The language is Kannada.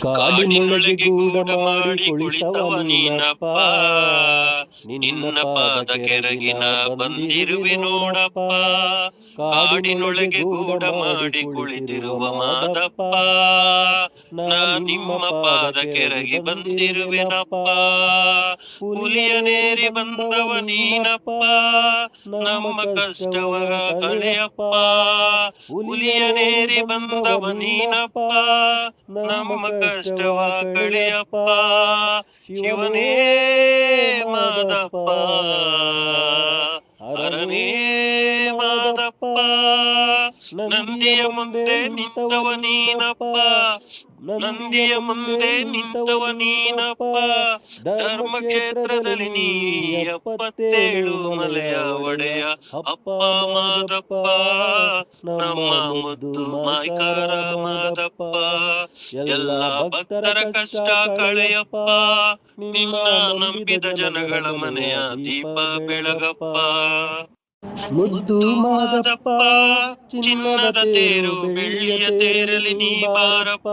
ಕಾಡಿನೊಳಗೆ ಗೂಡ ಮಾಡಿ ಕುಳಿತವ ನೀನಪ್ಪ ನಿನ್ನ ಪಾದ ಕೆರಗಿನ ಬಂದಿರುವೆ ನೋಡಪ್ಪ. ಕಾಡಿನೊಳಗೆ ಗೂಡ ಮಾಡಿ ಕುಳಿತಿರುವ ಮಾದಪ್ಪ. ನಾ ನಿಮ್ಮ ಪಾದ ಕೆರಗಿ ಬಂದಿರುವೆನಪ್ಪ. ಹುಲಿಯನೇರಿ ಬಂದವ ನೀನಪ್ಪ. ನಮ್ಮ ಕಷ್ಟವರ ಕಳೆಯಪ್ಪ ಹುಲಿಯ ನೇರಿ ಬಂದವ ನೀನಪ್ಪ. ನಮ್ಮ ಕಷ್ಟವ ಕಳೆಯಪ್ಪ ಶಿವನೇ ಮಾದಪ್ಪ ಹರನೇ ಮಾದಪ್ಪ ನಂದಿಯ ಮುಂದೆ ನಿಂತವ ನೀನಪ್ಪ. ನಂದಿಯ ಮುಂದೆ ನಿಂತವ ನೀನಪ್ಪ. ಧರ್ಮಕ್ಷೇತ್ರದಲ್ಲಿ ನೀ ಎಪ್ಪತ್ತೇಳು ಮಲೆಯ ಒಡೆಯ. ಅಪ್ಪ ಮಾದಪ್ಪ. ನಮ್ಮ ಮುದ್ದು ಮಾಯ್ಕಾರ ಮಾದಪ್ಪ. ಎಲ್ಲ ಭಕ್ತರ ಕಷ್ಟ ಕಳೆಯಪ್ಪ. ನಿನ್ನ ನಂಬಿದ ಜನಗಳ ಮನೆಯ ದೀಪ ಬೆಳಗಪ್ಪ. ಮುದ್ದು ಮಾದಪ್ಪ ಚಿನ್ನದ ತೇರು ಬೆಳ್ಳಿಯ ತೇರಲಿ ನೀ ಬಾರಪ್ಪ.